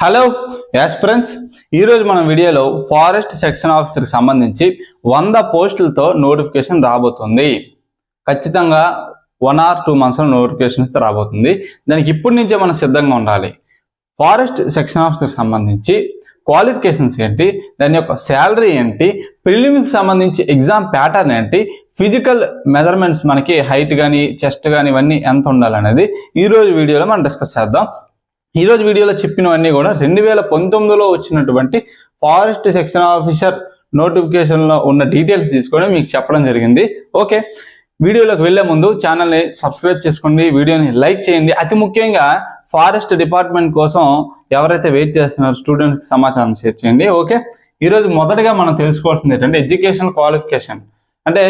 Hello aspirants ఈరోజు మన వీడియోలో ఫారెస్ట్ సెక్షన్ ఆఫీసర్కి సంబంధించి వంద పోస్టులతో నోటిఫికేషన్ రాబోతుంది. ఖచ్చితంగా వన్ ఆర్ టూ మంత్స్లో నోటిఫికేషన్ అయితే రాబోతుంది. దానికి ఇప్పటి నుంచే మనం సిద్ధంగా ఉండాలి. ఫారెస్ట్ సెక్షన్ ఆఫీసర్కి సంబంధించి క్వాలిఫికేషన్స్ ఏంటి? దాని యొక్క శాలరీ ఏంటి? ప్రిలిమ్స్కి సంబంధించి ఎగ్జామ్ ప్యాటర్న్ ఏంటి? ఫిజికల్ మెజర్మెంట్స్ మనకి హైట్ కానీ చెస్ట్ కానీ ఇవన్నీ ఎంత ఉండాలనేది ఈరోజు వీడియోలో మనం డిస్కస్ చేద్దాం. ఈరోజు వీడియోలో చెప్పినవన్నీ కూడా రెండు వేల పంతొమ్మిదిలో వచ్చినటువంటి ఫారెస్ట్ సెక్షన్ ఆఫీసర్ నోటిఫికేషన్లో ఉన్న డీటెయిల్స్ తీసుకొని మీకు చెప్పడం జరిగింది. ఓకే. వీడియోలోకి వెళ్ళే ముందు ఛానల్ని సబ్స్క్రైబ్ చేసుకోండి వీడియోని లైక్ చేయండి. అతి ముఖ్యంగా ఫారెస్ట్ డిపార్ట్మెంట్ కోసం ఎవరైతే వెయిట్ చేస్తున్నారో స్టూడెంట్స్కి సమాచారం షేర్ చేయండి. ఓకే. ఈరోజు మొదటగా మనం తెలుసుకోవాల్సింది ఏంటంటే ఎడ్యుకేషన్ క్వాలిఫికేషన్. అంటే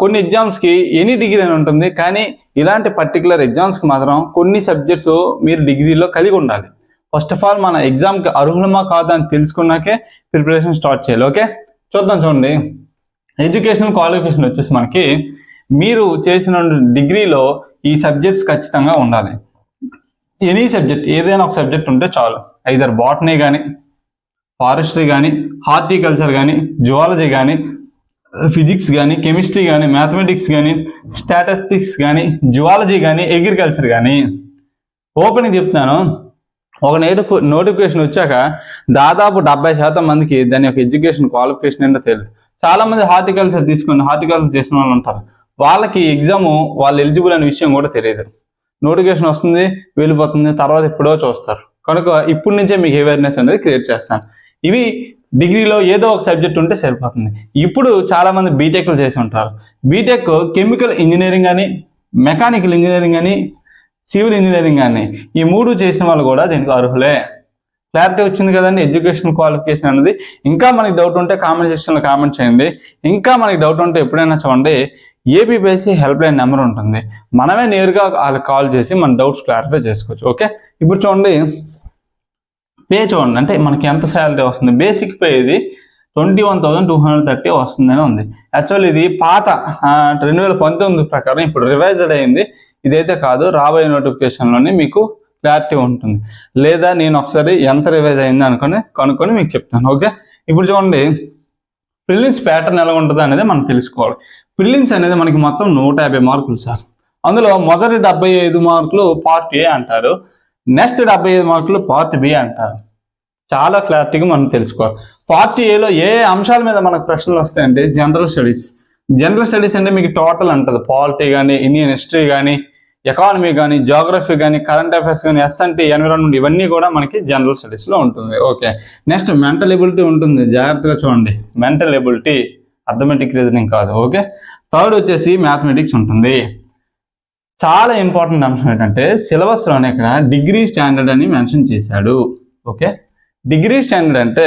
కొన్ని ఎగ్జామ్స్కి ఎనీ డిగ్రీ అని ఉంటుంది కానీ ఇలాంటి పర్టికులర్ ఎగ్జామ్స్కి మాత్రం కొన్ని సబ్జెక్ట్స్ మీరు డిగ్రీలో కలిగి ఉండాలి. ఫస్ట్ ఆఫ్ ఆల్ మన ఎగ్జామ్కి అర్హులమా కాదా అని తెలుసుకున్నాకే ప్రిపరేషన్ స్టార్ట్ చేయాలి ఓకే చూద్దాం చూడండి. ఎడ్యుకేషన్ క్వాలిఫికేషన్ వచ్చేసి మనకి మీరు చేసిన డిగ్రీలో ఈ సబ్జెక్ట్స్ ఖచ్చితంగా ఉండాలి. ఎనీ సబ్జెక్ట్ ఏదైనా ఒక సబ్జెక్ట్ ఉంటే చాలు. ఐదర్ బాటనీ కానీ ఫారెస్ట్రీ కానీ హార్టికల్చర్ కానీ జువాలజీ కానీ ఫిజిక్స్ కానీ కెమిస్ట్రీ కానీ మ్యాథమెటిక్స్ కానీ స్టాటిస్టిక్స్ కానీ జువాలజీ కానీ అగ్రికల్చర్ కానీ ఓపెనింగ్ చెప్తున్నాను. ఒక నోటిఫి నోటిఫికేషన్ వచ్చాక దాదాపు డెబ్బై శాతం మందికి దాని యొక్క ఎడ్యుకేషన్ క్వాలిఫికేషన్ ఏంటో తెలియదు. చాలా మంది హార్టికల్చర్ తీసుకుని హార్టికల్చర్ చేసిన వాళ్ళు ఉంటారు. వాళ్ళకి ఎగ్జామ్ వాళ్ళు ఎలిజిబుల్ అనే విషయం కూడా తెలియదు. నోటిఫికేషన్ వస్తుంది వెళ్ళిపోతుంది తర్వాత ఎప్పుడో చూస్తారు. కనుక ఇప్పటి నుంచే మీకు అవేర్నెస్ అనేది క్రియేట్ చేస్తాను. ఇవి డిగ్రీలో ఏదో ఒక సబ్జెక్ట్ ఉంటే సరిపోతుంది. ఇప్పుడు చాలామంది బీటెక్లు చేసి ఉంటారు. బీటెక్ కెమికల్ ఇంజనీరింగ్ అని మెకానికల్ ఇంజనీరింగ్ అని సివిల్ ఇంజనీరింగ్ అని ఈ మూడు చేసిన వాళ్ళు కూడా దీనికి అర్హులే. క్లారిటీ వచ్చింది కదండి ఎడ్యుకేషన్ క్వాలిఫికేషన్ అనేది. ఇంకా మనకి డౌట్ ఉంటే కామెంట్ సెక్షన్లో కామెంట్ చేయండి. ఇంకా మనకి డౌట్ ఉంటే ఎప్పుడైనా చూడండి. ఏపీపీఎస్సీ హెల్ప్ లైన్ నెంబర్ ఉంటుంది. మనమే నేరుగా వాళ్ళకి కాల్ చేసి మన డౌట్స్ క్లారిఫై చేసుకోవచ్చు. ఓకే? ఇప్పుడు చూడండి. పే చూడండి. అంటే మనకి ఎంత శాలరీ వస్తుంది? బేసిక్ పే ఇది twenty one thousand two hundred thirty వస్తుందని ఉంది. యాక్చువల్ ఇది పాత రెండు వేల పంతొమ్మిది ప్రకారం ఇప్పుడు రివైజ్డ్ అయింది. ఇదైతే కాదు రాబోయే నోటిఫికేషన్లోనే మీకు క్లారిటీ ఉంటుంది. లేదా నేను ఒకసారి ఎంత రివైజ్ అయింది అనుకొని కనుక్కొని మీకు చెప్తాను ఓకే? ఇప్పుడు చూడండి. ప్రిలిమ్స్ ప్యాటర్న్ ఎలా ఉంటుంది అనేది మనం తెలుసుకోవాలి. ప్రిలిమ్స్ అనేది మనకి మొత్తం నూట యాభై మార్కులు సార్. అందులో మొదటి డెబ్బై ఐదు మార్కులు పార్ట్ ఏ అంటారు. నెక్స్ట్ డెబ్బై ఐదు మార్కులు పార్ట్ బి అంటారు. చాలా క్లారిటీగా మనం తెలుసుకోవాలి. పార్ట్ ఏలో ఏ అంశాల మీద మనకు ప్రశ్నలు వస్తాయంటే జనరల్ స్టడీస్. జనరల్ స్టడీస్ అంటే మీకు టోటల్ అంటుంది. పాలిటీ కానీ ఇండియన్ హిస్టరీ కానీ ఎకానమీ కానీ జాగ్రఫీ కానీ కరెంట్ అఫైర్స్ కానీ ఎస్ఎన్టీ ఎన్విరాన్మెంట్ ఇవన్నీ కూడా మనకి జనరల్ స్టడీస్లో ఉంటుంది. ఓకే. నెక్స్ట్ మెంటల్ ఎబిలిటీ ఉంటుంది. జాగ్రత్తగా చూడండి. మెంటల్ ఎబిలిటీ అథమెటిక్ రీజనింగ్ కాదు. ఓకే. థర్డ్ వచ్చేసి మ్యాథమెటిక్స్ ఉంటుంది. చాలా ఇంపార్టెంట్ అంశం ఏంటంటే సిలబస్లోనే ఇక్కడ డిగ్రీ స్టాండర్డ్ అని మెన్షన్ చేశాడు. ఓకే డిగ్రీ స్టాండర్డ్ అంటే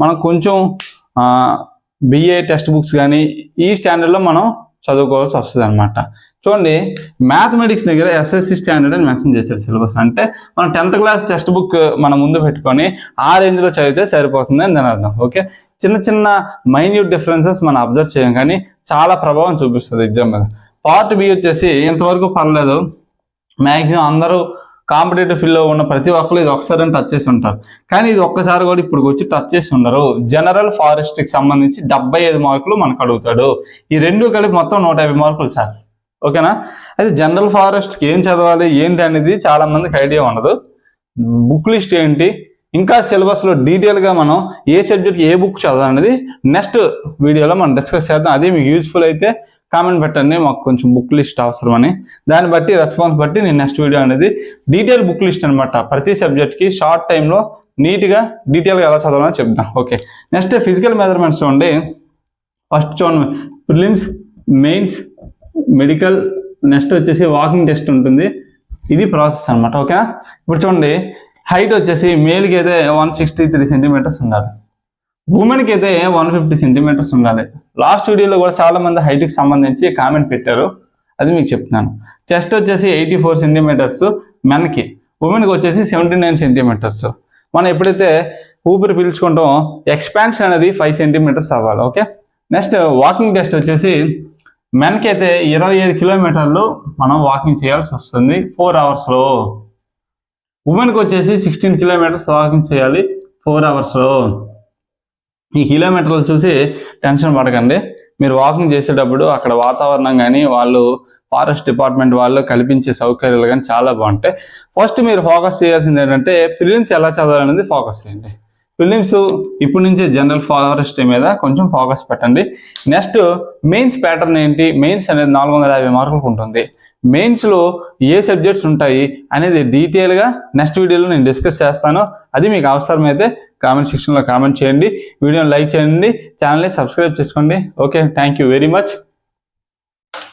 మనం కొంచెం బిఏ టెక్స్ట్ బుక్స్ కానీ ఈ స్టాండర్డ్లో మనం చదువుకోవాల్సి వస్తుంది అనమాట చూడండి మ్యాథమెటిక్స్ దగ్గర ఎస్ఎస్సి స్టాండర్డ్ అని మెన్షన్ చేశారు సిలబస్ అంటే మనం టెన్త్ క్లాస్ టెక్స్ట్ బుక్ మనం ముందు పెట్టుకొని ఆ రేంజ్లో చదివితే సరిపోతుంది అని దాని అర్థం. ఓకే చిన్న చిన్న మైన్యూట్ డిఫరెన్సెస్ మనం అబ్జర్వ్ చేయం కానీ చాలా ప్రభావం చూపిస్తుంది ఎగ్జామ్ మీద. పార్ట్ బి వచ్చేసి ఇంతవరకు పర్లేదు మ్యాక్సిమం అందరూ కాంపిటేటివ్ ఫీల్డ్లో ఉన్న ప్రతి ఒక్కరు ఇది ఒకసారి టచ్ చేసి ఉంటారు. కానీ ఇది ఒక్కసారి కూడా ఇప్పుడు వచ్చి టచ్ చేసి ఉండరు. జనరల్ ఫారెస్ట్కి సంబంధించి డెబ్బై ఐదు మార్కులు మనకు అడుగుతాడు. ఈ రెండు కలిపి మొత్తం నూట యాభై మార్కులు సార్. ఓకేనా? అయితే జనరల్ ఫారెస్ట్కి ఏం చదవాలి ఏంటి అనేది చాలా మందికి ఐడియా ఉండదు. బుక్ లిస్ట్ ఏంటి ఇంకా సిలబస్లో డీటెయిల్గా మనం ఏ సబ్జెక్ట్ ఏ బుక్ చదవాలనేది నెక్స్ట్ వీడియోలో మనం డిస్కస్ చేద్దాం. అది మీకు యూజ్ఫుల్ అయితే కామెంట్ పెట్టండి మాకు కొంచెం బుక్ లిస్ట్ అవసరమని. దాన్ని బట్టి రెస్పాన్స్ బట్టి నేను నెక్స్ట్ వీడియో అనేది డీటెయిల్ బుక్ లిస్ట్ అనమాట ప్రతి సబ్జెక్ట్కి షార్ట్ టైంలో నీట్గా డీటెయిల్గా ఎలా చదవాలని చెప్దాం. ఓకే నెక్స్ట్ ఫిజికల్ మెజర్మెంట్స్ చూడండి. ఫస్ట్ చూడండి. ప్రిలిమ్స్ మెయిన్స్ మెడికల్ నెక్స్ట్ వచ్చేసి వాకింగ్ టెస్ట్ ఉంటుంది. ఇది ప్రాసెస్ అనమాట ఓకేనా ఇప్పుడు చూడండి. హైట్ వచ్చేసి మేల్కి అయితే వన్ సిక్స్టీ త్రీ సెంటీమీటర్స్ ఉండాలి. ఉమెన్కి అయితే వన్ ఫిఫ్టీ సెంటీమీటర్స్ ఉండాలి. లాస్ట్ వీడియోలో కూడా చాలా మంది హైట్కి సంబంధించి కామెంట్ పెట్టారు. అది మీకు చెప్తున్నాను. చెస్ట్ వచ్చేసి ఎయిటీ ఫోర్ సెంటీమీటర్స్ మెన్కి ఉమెన్కి వచ్చేసి సెవెంటీ నైన్ సెంటీమీటర్స్ మనం ఎప్పుడైతే ఊపిరి పీల్చుకుంటామో ఎక్స్పాన్షన్ అనేది ఫైవ్ సెంటీమీటర్స్ అవ్వాలి ఓకే నెక్స్ట్ వాకింగ్ టెస్ట్ వచ్చేసి మెన్కి అయితే ఇరవై ఐదు కిలోమీటర్లు మనం వాకింగ్ చేయాల్సి వస్తుంది. ఫోర్ అవర్స్లో ఉమెన్కి వచ్చేసి సిక్స్టీన్ కిలోమీటర్స్ వాకింగ్ చేయాలి ఫోర్ అవర్స్లో ఈ కిలోమీటర్లు చూసి టెన్షన్ పడకండి. మీరు వాకింగ్ చేసేటప్పుడు అక్కడ వాతావరణం కానీ వాళ్ళు ఫారెస్ట్ డిపార్ట్మెంట్ వాళ్ళు కల్పించే సౌకర్యాలు కానీ చాలా బాగుంటాయి. ఫస్ట్ మీరు ఫోకస్ చేయాల్సింది ఏంటంటే ప్రిలిమ్స్ ఎలా చదవాలనేది ఫోకస్ చేయండి. ఫిలిమ్స్ ఇప్పటి నుంచే జనరల్ ఫారెస్ట్ మీద కొంచెం ఫోకస్ పెట్టండి. నెక్స్ట్ మెయిన్స్ ప్యాటర్న్ ఏంటి? మెయిన్స్ అనేది నాలుగు వందల యాభై మార్కులకు ఉంటుంది. మెయిన్స్లో ఏ సబ్జెక్ట్స్ ఉంటాయి అనేది డీటెయిల్గా నెక్స్ట్ వీడియోలో నేను డిస్కస్ చేస్తాను. అది మీకు అవసరమైతే కామెంట్ సెక్షన్లో కామెంట్ చేయండి వీడియోని లైక్ చేయండి ఛానల్ని సబ్స్క్రైబ్ చేసుకోండి. Okay thank you very much.